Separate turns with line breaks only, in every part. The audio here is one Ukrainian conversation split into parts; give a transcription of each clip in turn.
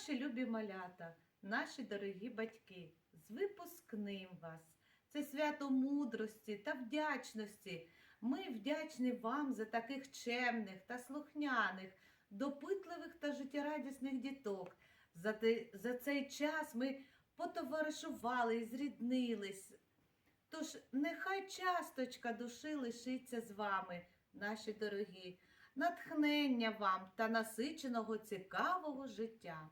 Наші любі малята, наші дорогі батьки, з випускним вас. Це свято мудрості та вдячності. Ми вдячні вам за таких чемних та слухняних, допитливих та життєрадісних діток. За, те, за цей час ми потоваришували і зріднились. Тож нехай часточка душі лишиться з вами, наші дорогі, натхнення вам та насиченого цікавого життя.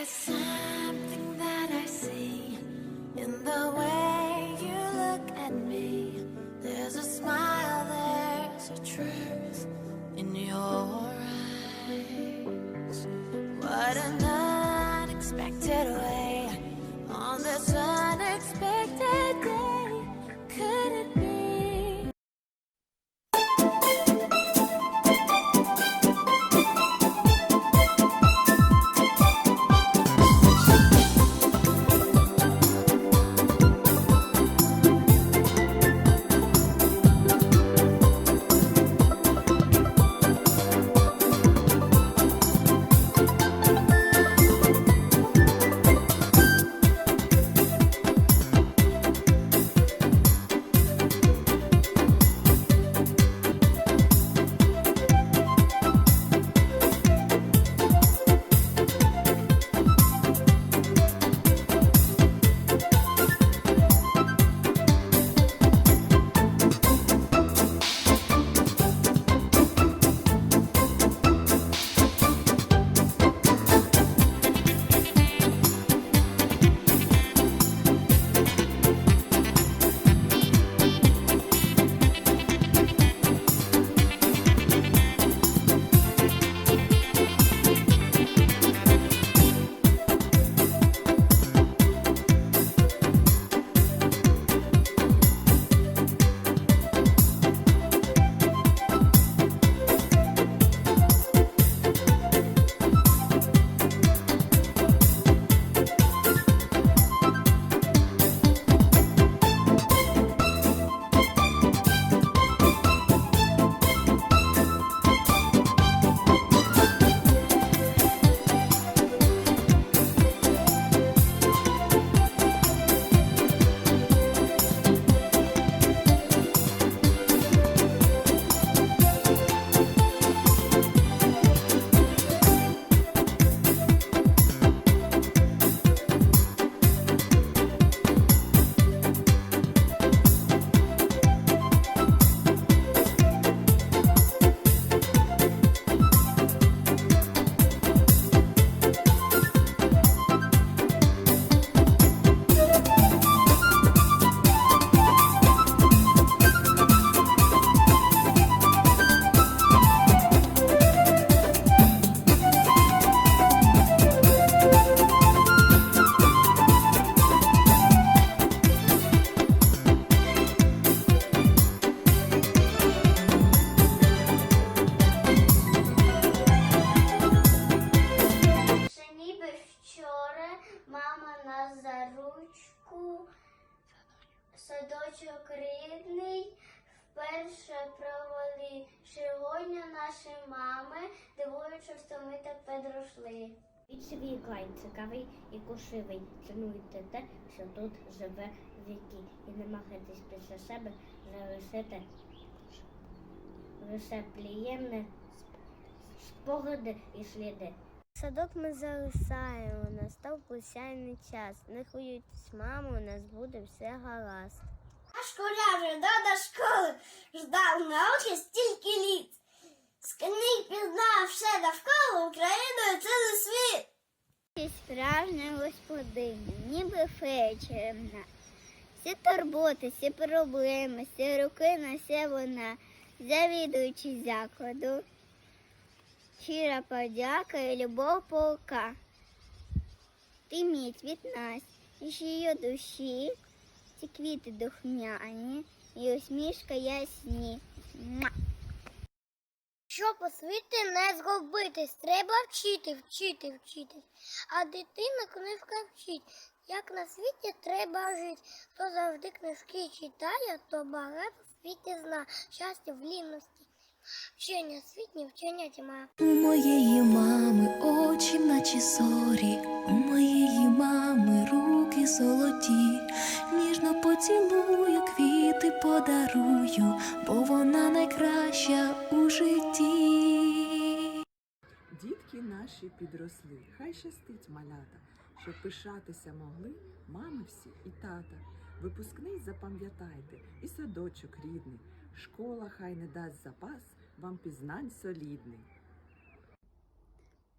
everything наші мами, дивуючи, що ми так підросли.
Свій край цікавий і кошивий. Цінуйте те, що тут живе віки. І намагайтесь після себе залишити лише приємне спогади і сліди.
Садок ми залишаємо, настав прощальний час. Не хвилюйтесь, мамо, у нас буде все гаразд. А школяр вже до школи ждав науки стільки літ. Скільки пізнав все навколо Україною цілий світ.
Справжня господиня, ніби фечерна. Всі турботи, всі проблеми, всі руки несе вона, завідуючи закладу. Щира подяка і любов полка. Ти міць від нас, і її душі, ці квіти духмяні,
і усмішка ясні. Щоб у світі не згубитись, треба вчити, вчити, вчитись. А дитина книжка вчить. Як на світі треба жити. Хто завжди книжки читає, то багато в світі зна. Щастя в лінності. Вчення світні, вчення тьма.
У моєї мами очі, наче зорі, у моєї мами руки золоті, ніжно поцілую, квіти подарую, бо вона найкраща у житті.
Дітки наші підросли, хай щастить малята, щоб пишатися могли мами всі і тата. Випускний запам'ятайте, і садочок рідний, школа хай не дасть запас вам пізнань солідний.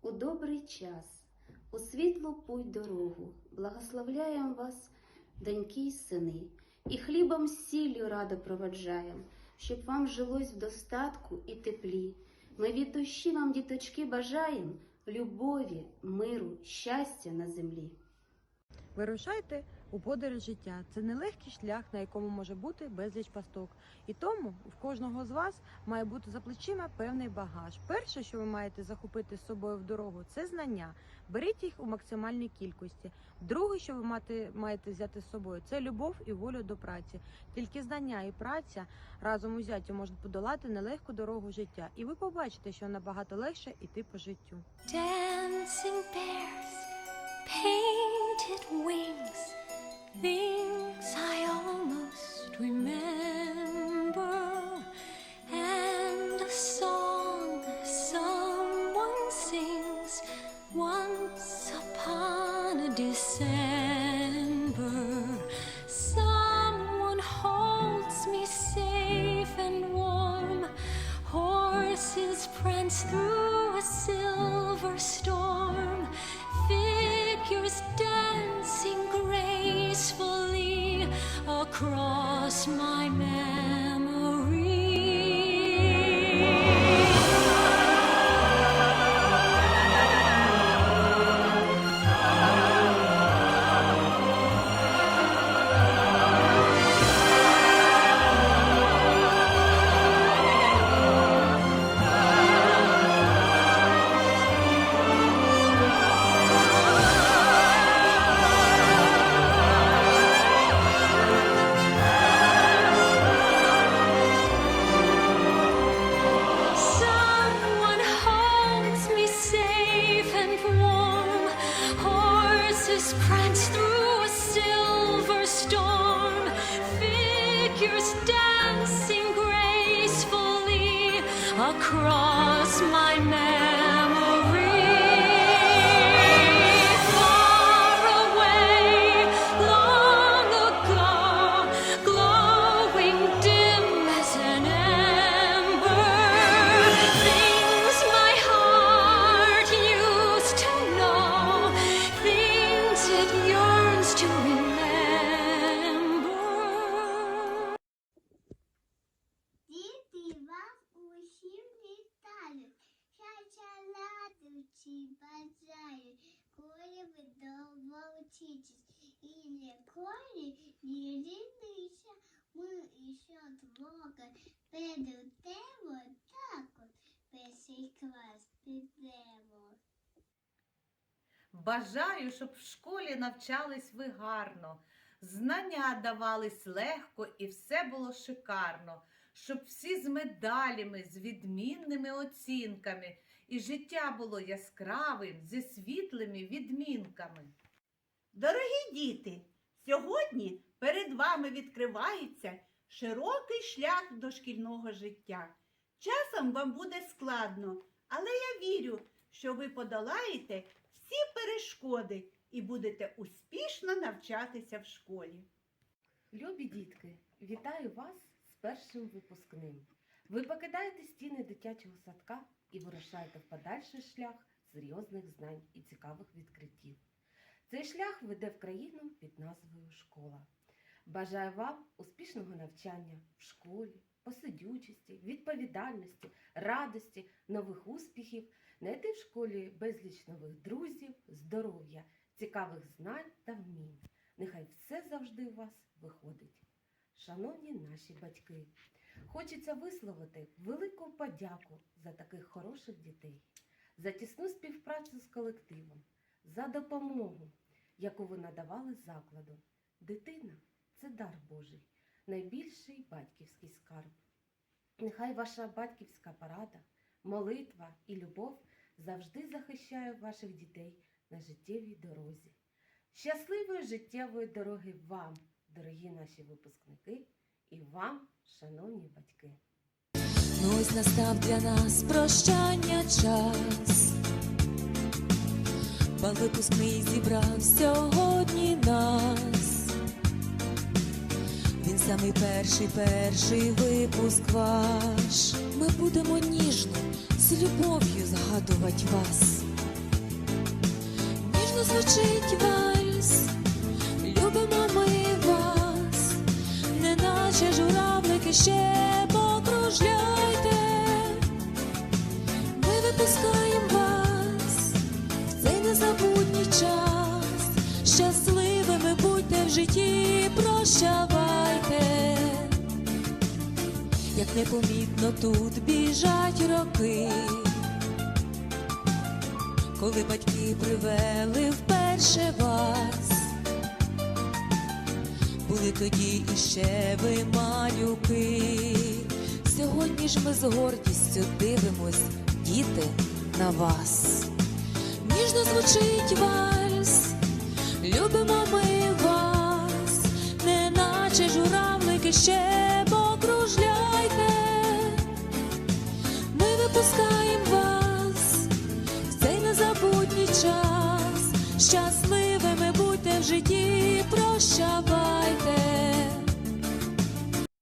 У добрий час, у світлу путь дорогу, благословляємо вас, доньки й сини, і хлібом сіллю радо проводжаєм, щоб вам жилось в достатку і теплі. Ми від душі вам, діточки, бажаємо любові, миру, щастя на землі.
Вирушайте у подорож життя. Це нелегкий шлях, на якому може бути безліч пасток. І тому в кожного з вас має бути за плечима певний багаж. Перше, що ви маєте захопити з собою в дорогу, це знання. Беріть їх у максимальній кількості. Друге, що ви мати- маєте взяти з собою, це любов і волю до праці. Тільки знання і праця разом узяті можуть подолати нелегку дорогу життя. І ви побачите, що набагато легше йти по життю.
Dancing bears, painted wings, Horses prance through a silver storm, figures dancing gracefully across my memory.
Радості бажають, коли ви довго вчитесь, і ніколи не рідися, ми іще двоє підемо так от, перший клас підемо.
Бажаю, щоб в школі навчались ви гарно, знання давались легко і все було шикарно, щоб всі з медалями, з відмінними оцінками, і життя було яскравим, зі світлими відмінками.
Дорогі діти, сьогодні перед вами відкривається широкий шлях до шкільного життя. Часом вам буде складно, але я вірю, що ви подолаєте всі перешкоди і будете успішно навчатися в школі.
Любі дітки, вітаю вас з першим випускним. Ви покидаєте стіни дитячого садка і вирушаєте в подальший шлях серйозних знань і цікавих відкриттів. Цей шлях веде в країну під назвою школа. Бажаю вам успішного навчання в школі, посидючості, відповідальності, радості, нових успіхів, знайти в школі безліч нових друзів, здоров'я, цікавих знань та вмінь. Нехай все завжди у вас виходить. шановні наші батьки. Хочеться висловити велику подяку за таких хороших дітей, за тісну співпрацю з колективом, за допомогу, яку ви надавали закладу. Дитина це дар Божий, найбільший батьківський скарб. Нехай ваша батьківська порада, молитва і любов завжди захищає ваших дітей на життєвій дорозі. Щасливої життєвої дороги вам, дорогі наші випускники, і вам, шановні батьки.
Ну ось настав для нас прощання час. Бал випускний зібрав сьогодні нас. Він самий перший, перший випуск ваш. Ми будемо ніжно з любов'ю згадувати вас. Ніжно звучить вальс, час. Щасливими будьте в житті, прощавайте. Як непомітно тут біжать роки, коли батьки привели вперше вас, були тоді іще ви малюки. Сьогодні ж ми з гордістю дивимось, діти, на вас. Ніжно звучить вальс, любимо ми вас, неначе журавлики ще покружляйте. Ми випускаємо вас в цей незабутній час. Щасливими будьте в житті, прощавайте.